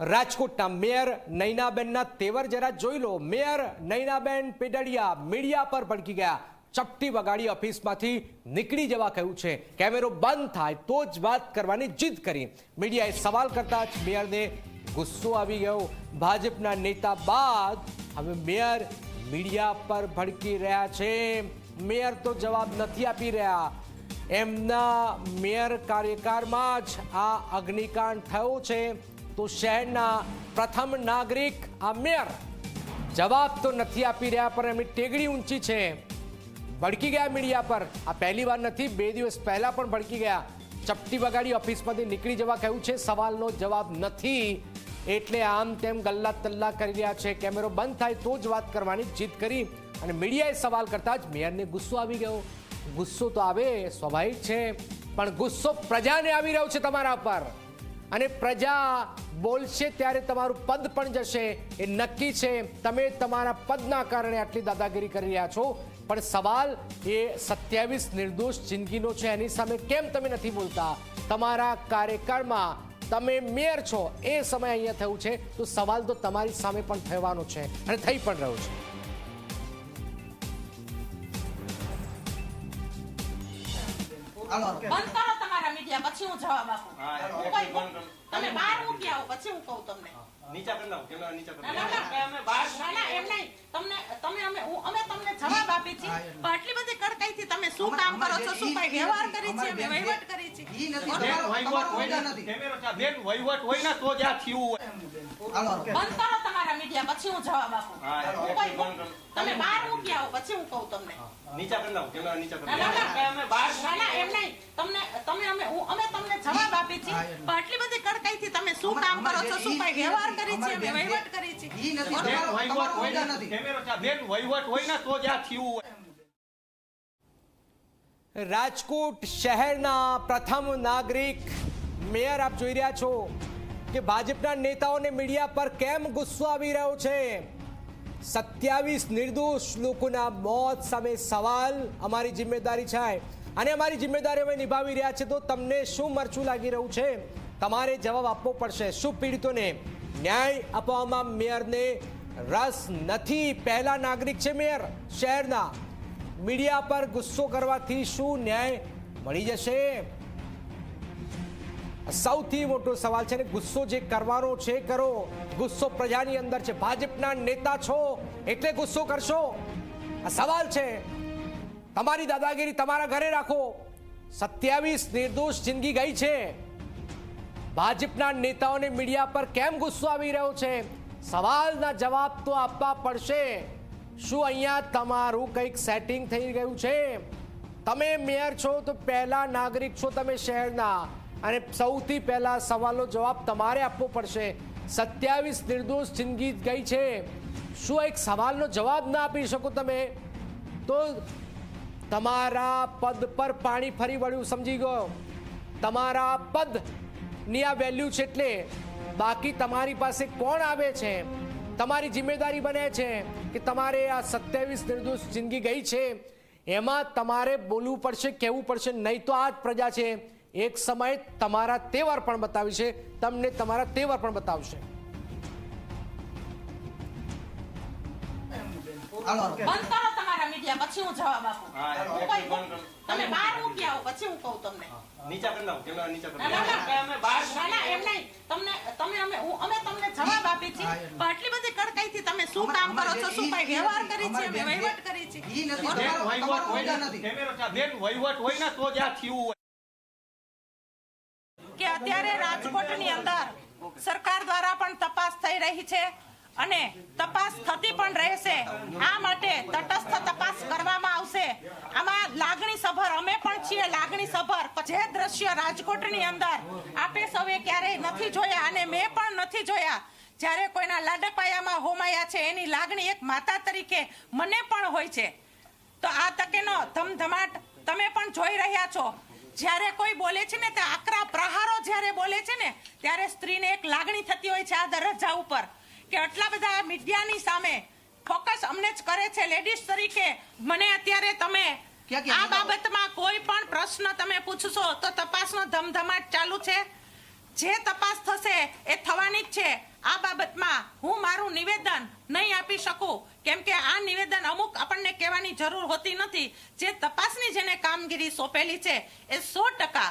રાજકોટના મેયર નૈનાબેનના તેવર જરા જોઈ લો. મેયર નૈનાબેન પેડડિયા મીડિયા પર ભડકી ગયા. ચપટી વગાડી ઓફિસમાંથી નીકળી જવા કહ્યું છે. કેમેરો બંધ થાય તો જ વાત કરવાની જીદ કરી. મીડિયાએ સવાલ કરતા જ મેયરને ગુસ્સો આવી ગયો. ભાજપના નેતા બાદ હવે મેયર મીડિયા પર ભડકી રહ્યા છે. મેયર તો જવાબ નથી આપી રહ્યા. એમના મેયર કાર્યકાળમાં જ આ અગ્નિકાંડ થયો છે. તો શહેરના પ્રથમ નાગરિક, આ મેયર. જવાબ તો નથી આપી રહ્યા, પણ એમની ટેગડી ઊંચી છે. ભડકી ગયા મીડિયા પર. આ પહેલી વાર નથી, બે દિવસ પહેલા પણ ભડકી ગયા. ચપટી વગાડી ઓફિસમાંથી નીકળી જવા કહ્યું છે, સવાલનો જવાબ નથી. એટલે આમ તેમ ગલ્લા તલ્લા કરી રહ્યા છે. કેમેરો બંધ થાય તો જ વાત કરવાની જીત કરી. અને મીડિયાએ સવાલ કરતા જ મેયરને ગુસ્સો આવી ગયો. ગુસ્સો તો આવે, સ્વાભાવિક છે. પણ ગુસ્સો પ્રજાને આવી રહ્યો છે તમારા પર. અને પ્રજા બોલશે ત્યારે તમારું પદ પણ જશે. એ નક્કી છે તમે તમારા પદના કારણે આટલી દાદાગીરી કરી રહ્યા છો. પણ સવાલ એ સત્યાવીસ નિર્દોષ જિંદગીનો છે એની સામે કેમ તમે નથી બોલતા? તમારા કાર્યકાળમાં તમે મેયર છો એ સમય અહીંયા થયું છે. તો સવાલ તો તમારી સામે પણ થવાનો છે અને થઈ પણ રહ્યો છે. બંધ કરો તમારા મીડિયા પછી હું જવાબ આપું. હા, એક કોઈ- તમે બહાર મૂકી આવો? પછી હું કહું તમને. નીચા કરી નાખો કેમેરા નીચા કરી ના, ના, ના. અમે બહાર ના, ના, એમ નહીં. તમને તમે અમે હું- અમે તમને જવાબ આપી છે. પણ આટલી બધી કડકાઈથી તમે શું કામ કરો છો? શું કઈ વ્યવહાર કરી છે? અમે વહીવટ કરી છે ઈ નથી. બરોબર? બેન વહીવટ હોય તમારો ને નથી. કેમેરો છે. બેન વહીવટ હોય ને તો જ આ થયું હોય હાલો. બંધ કરો તમારા મીડિયા પછી હું જવાબ આપું હા, હું એક કોઈ- બંધ કરો. તમે બહાર મૂકી આવો પછી હું કહું તમને નીચા કરી નાખો કેમેરા નીચા કરી ના, ના, નાખો. ના. અમે બહાર ના, ના, એમ નહીં. તમને તમે અમે હું- અમે તમને જવાબ આપી છે પણ આટલી બધી કડકાઈથી તમે શું કામ કરો છો શું કઈ વ્યવહાર કરી છે અમે વહીવટ કરી છે હોય મુદ્દા ને નથી. કેમેરો છે. બેન વહીવટ હોય ને તો જ આ થયું હોય રાજકોટ શહેરના પ્રથમ નાગરિક. મેયર આપ જોઈ રહ્યા છો કે ભાજપના નેતાઓને મીડિયા પર કેમ ગુસ્સો આવી રહ્યો છે? સત્યાવીસ નિર્દોષ લોકોના મોત સામે સવાલ અમારી જિમ્મેદારી છે. અને અમારી જિમ્મેદારી અમે નિભાવી રહ્યા છે તો તમને શું મરચું લાગી રહ્યું છે? તમારે જવાબ આપવો પડશે. શું પીડિતોને ન્યાય આપવામાં મેયરને રસ નથી? પહેલા નાગરિક છે મેયર શહેરના મીડિયા પર ગુસ્સો કરવાથી શું ન્યાય મળી જશે? સૌથી મોટો સવાલ છે ને, ગુસ્સો જે કરવાનો છે, કરો. ગુસ્સો પ્રજાની અંદર છે. ભાજપના નેતા છો, એટલે ગુસ્સો કરશો. આ સવાલ છે. તમારી દાદાગીરી તમારા ઘરે રાખો. સત્યાવીસ નિર્દોષ જિંદગી ગઈ છે. ભાજપના નેતાઓને મીડિયા પર કેમ ગુસ્સો આવી રહ્યો છે? સવાલના જવાબ તો આપવા પડશે. શું અહીંયા તમારું કંઈક સેટિંગ થઈ ગયું છે? તમે મેયર છો તો પહેલા નાગરિક છો તમે શહેરના. અને સૌથી પહેલા સવાલનો જવાબ તમારે આપવો પડશે. સત્યાવીસ નિર્દોષ જિંદગી ગઈ છે. શું એક સવાલનો જવાબ ના આપી શકો તમે? તો તમારા પદ પર પાણી ફરી વળ્યું, સમજી ગયો. તમારા પદની આ વેલ્યુ છે એટલે બાકી તમારી પાસે કોણ આવે છે? તમારી જિમ્મેદારી બને છે કે તમારે આ સત્યાવીસ નિર્દોષ જિંદગી ગઈ છે. એમાં તમારે બોલવું પડશે કહેવું પડશે નહીં તો આ જ પ્રજા છે. એક સમયે તમારા તહેવાર પણ બતાવશે તમને તમારા તહેવાર પણ બતાવશે. બંધ કરો. તમારા પછી હું જવાબ આપું હા, હું. તમે બહાર મૂકી આવો પછી હું કહું તમને નીચા કરી નાખો કેમેરા નીચા કરી ના, ના, નાખો. ના. અમે બહાર ના, ના, એમ નહીં. તમને તમે અમે હું- અમે તમને જવાબ આપી છે પણ આટલી બધી કડકાઈથી તમે શું કામ કરો છો શું કઈ વ્યવહાર કરી છે અમે વહીવટ કરી છે ઈ નથી. બરોબર? બેન તમારો- વહીવટ તમારો હોય મુદ્દા ને નથી. કેમેરો છે. બેન વહીવટ હોય ને તો જ આ થયું હોય કે અત્યારે રાજકોટની અંદર સરકાર દ્વારા પણ તપાસ થઈ રહી છે અને તપાસ થતી પણ રહેશે. આ માટે તટસ્થ તપાસ કરવામાં આવશે. આમાં લાગણી સભર અમે પણ છીએ લાગણી સભર જે દ્રશ્ય રાજકોટની અંદર આપે સૌએ ક્યારેય નથી જોયા અને મેં પણ નથી જોયા. જ્યારે કોઈના લાડપાયામાં હોમાયા છે, એની લાગણી એક માતા તરીકે મને પણ હોય છે. તો આ તકેનો ધમધમાટ તમે પણ જોઈ રહ્યા છો. જ્યારે કોઈ બોલે છે ને, તે આકરા પ્રહારો જ્યારે બોલે છે ને, ત્યારે સ્ત્રીને એક લાગણી થતી હોય છે આ દરજ્જા ઉપર. કે આટલા બધા મીડિયાની સામે ફોકસ અમને જ કરે છે. લેડીઝ તરીકે મને અત્યારે તમે આ બાબતમાં કોઈ પણ પ્રશ્ન તમે પૂછશો તો તપાસનો ધમધમાટ ચાલુ છે. જે તપાસ થશે એ થવાની જ છે. આ બાબતમાં હું મારું નિવેદન નહીં આપી શકું. કેમ કે આ નિવેદન અમુક આપણને કહેવાની જરૂર હોતી નથી. જે તપાસની જેને કામગીરી સોંપેલી છે એ સો ટકા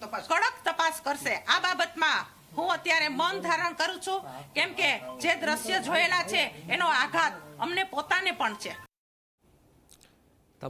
તપાસ. કડક તપાસ કરશે. આ બાબતમાં હું અત્યારે મન ધારણ કરું છું, કેમ કે જે દ્રશ્ય જોયેલા છે, એનો આઘાત અમને પોતાને પણ છે.